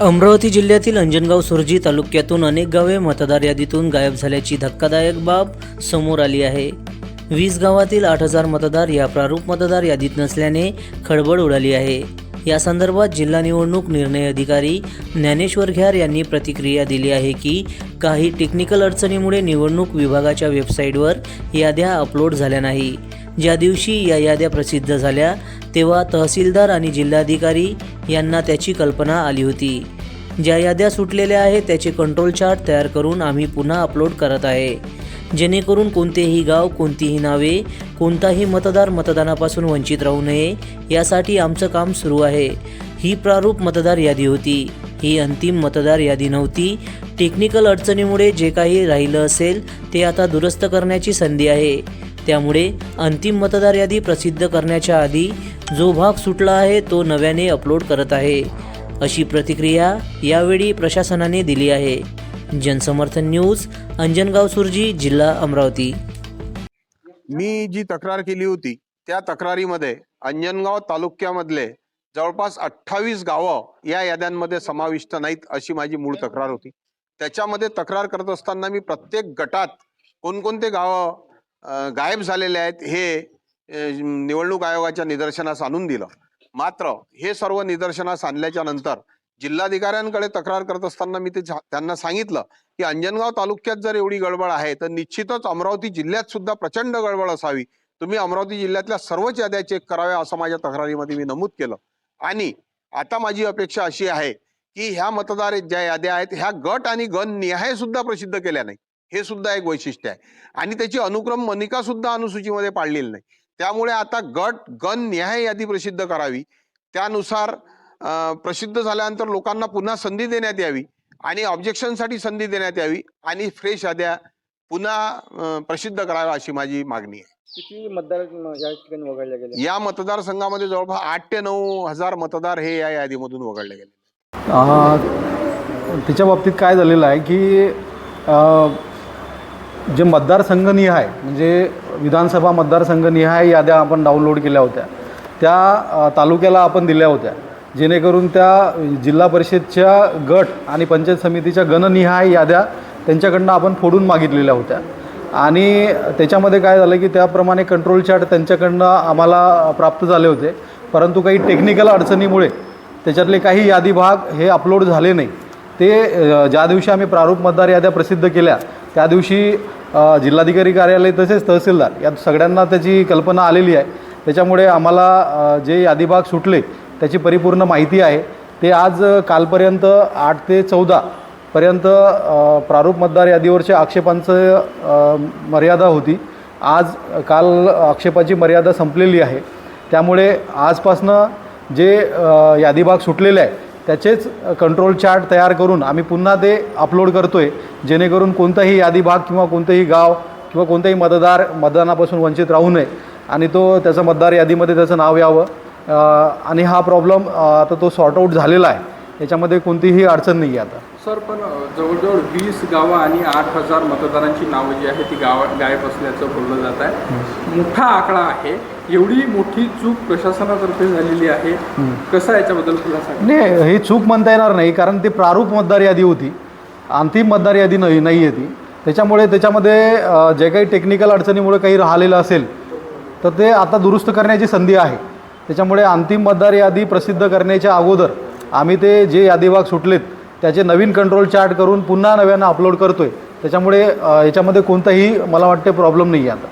अमरावती जिल्ह्यातील अंजनगाव सुरजी तालुक्यातून अनेक गावे मतदार यादीतून गायब झाल्याची धक्कादायक बाब समोर आली आहे. वीस गावातील आठ हजार मतदार या प्रारूप मतदार यादीत नसल्याने खळबळ उडाली आहे. या संदर्भात जिल्हा निवडणूक निर्णय अधिकारी ज्ञानेश्वर घ्यार यांनी प्रतिक्रिया दिली आहे की काही टेक्निकल अडचणीमुळे निवडणूक विभागाच्या वेबसाईटवर याद्या अपलोड झाल्या नाही. ज्या दिवशी या याद्या प्रसिद्ध झाल्या तेव्हा तहसीलदार आणि जिल्हाधिकारी यांना त्याची कल्पना आली होती. ज्या याद्या सुटलेल्या आहेत त्याचे कंट्रोल चार्ट तयार करून आम्ही पुन्हा अपलोड करत आहे. जेणेकरून कोणतेही गाव कोणतीही नावे कोणताही मतदार मतदानापासून वंचित राहू नये यासाठी आमचं काम सुरू आहे. ही प्रारूप मतदार यादी होती. ही अंतिम मतदार यादी नव्हती. टेक्निकल अडचणीमुळे जे काही राहिलं असेल ते आता दुरुस्त करण्याची संधी आहे. त्यामुळे अंतिम मतदार यादी प्रसिद्ध करण्याच्या आधी जो भाग सुटला आहे तो नव्याने अपलोड करत आहे. अशी प्रतिक्रिया यावेळी प्रशासनाने दिली आहे. जनसमर्थन न्यूज अंजनगाव सुरजी जिल्हा अमरावती. मी जी तक्रार केली होती त्या तक्रारीमध्ये अंजनगाव तालुक्यामधले जवळपास अठ्ठावीस गावं या याद्यांमध्ये समाविष्ट नाहीत अशी माझी मूळ तक्रार होती. त्याच्यामध्ये तक्रार करत असताना मी प्रत्येक गटात कोणकोणते गावं गायब झालेले आहेत हे निवडणूक आयोगाच्या निदर्शनास आणून दिलं. मात्र हे सर्व निदर्शनास आणल्याच्या नंतर जिल्हाधिकाऱ्यांकडे तक्रार करत असताना मी ते झा- त्यांना सांगितलं की अंजनगाव तालुक्यात जर एवढी गडबड आहे तर निश्चितच अमरावती जिल्ह्यात सुद्धा प्रचंड गडबड असावी. तुम्ही अमरावती जिल्ह्यातल्या सर्वच याद्या चेक कराव्या असं माझ्या तक्रारीमध्ये मी नमूद केलं. आणि आता माझी अपेक्षा अशी आहे की ह्या मतदार ज्या याद्या आहेत ह्या गट आणि गण निहाय सुद्धा प्रसिद्ध केल्या नाही हे सुद्धा एक वैशिष्ट्य आहे. आणि त्याची अनुक्रम मनिका सुद्धा अनुसूचीमध्ये पाळलेली नाही. त्यामुळे आता गट गण निहाय यादी प्रसिद्ध करावी. त्यानुसार प्रसिद्ध झाल्यानंतर लोकांना पुन्हा संधी देण्यात यावी आणि ऑब्जेक्शनसाठी संधी देण्यात यावी आणि फ्रेश याद्या पुन्हा प्रसिद्ध कराव्या अशी माझी मागणी आहे. किती मतदार या ठिकाणी वगळले गेले? या मतदारसंघामध्ये जवळपास आठ ते नऊ हजार मतदार हे या यादीमधून वगळले गेले. अ, त्याच्या बाबतीत काय झालेलं आहे की अ, जे मतदारसंघनिहाय म्हणजे विधानसभा मतदारसंघनिहाय याद्या आपण डाउनलोड केल्या होत्या. त्या तालुक्याला आपण दिल्या होत्या. जेणेकरून त्या जिल्हा परिषदच्या गट आणि पंचायत समितीच्या गणनिहाय याद्या त्यांच्याकडनं आपण फोडून मागितलेल्या होत्या. आणि त्याच्यामध्ये काय झालं की त्याप्रमाणे कंट्रोल चार्ट त्यांच्याकडनं आम्हाला प्राप्त झाले होते. परंतु काही टेक्निकल अडचणीमुळे त्याच्यातले काही यादी भाग हे अपलोड झाले नाही. ते ज्या दिवशी आम्ही प्रारूप मतदार याद्या प्रसिद्ध केल्या त्या दिवशी जिल्हाधिकारी कार्यालय तसेच तहसीलदार या सगळ्यांना त्याची कल्पना आलेली आहे. त्याच्यामुळे आम्हाला जे यादीबाग सुटले त्याची परिपूर्ण माहिती आहे. ते आज कालपर्यंत आठ ते चौदा पर्यंत प्रारूप मतदार यादीवरच्या आक्षेपांचं मर्यादा होती. आज काल आक्षेपाची मर्यादा संपलेली आहे. त्यामुळे आजपासनं जे यादीबाग सुटलेले आहे त्याचेच कंट्रोल चार्ट तयार करून आम्ही पुन्हा ते अपलोड करतो आहे जेणेकरून कोणताही यादी भाग किंवा कोणतंही गाव किंवा कोणताही मतदार मतदानापासून वंचित राहू नये. आणि तो त्याचं मतदार यादीमध्ये त्याचं नाव यावं. आणि हा प्रॉब्लेम आता तो सॉर्ट आऊट झालेला आहे. याच्यामध्ये कोणतीही अडचण नाही आहे आता. सर पण जवळजवळ वीस गावं आणि आठ हजार मतदारांची नावं जी आहे ती गाव गायब असल्याचं बोललं जात आहे. मोठा आकडा आहे. एवढी मोठी चूक प्रशासनातर्फे झालेली आहे. कसं याच्याबद्दल खुलासा करा? नाही ही चूक म्हणता येणार नाही कारण ती प्रारूप मतदार यादी होती. अंतिम मतदार यादी नाही नाही आहे ती. त्याच्यामुळे त्याच्यामध्ये अ, जे काही टेक्निकल अडचणीमुळे काही राहिलेलं असेल तर ते आता दुरुस्त करण्याची संधी आहे. त्याच्यामुळे अंतिम मतदार यादी प्रसिद्ध करण्याच्या अगोदर आम्ही ते जे यादीभाग सुटलेत त्याचे नवीन कंट्रोल चार्ट करून पुन्हा नव्यानं अपलोड करतो आहे त्याच्यामुळे याच्यामध्ये कोणताही मला वाटते प्रॉब्लेम नाही आहे आता.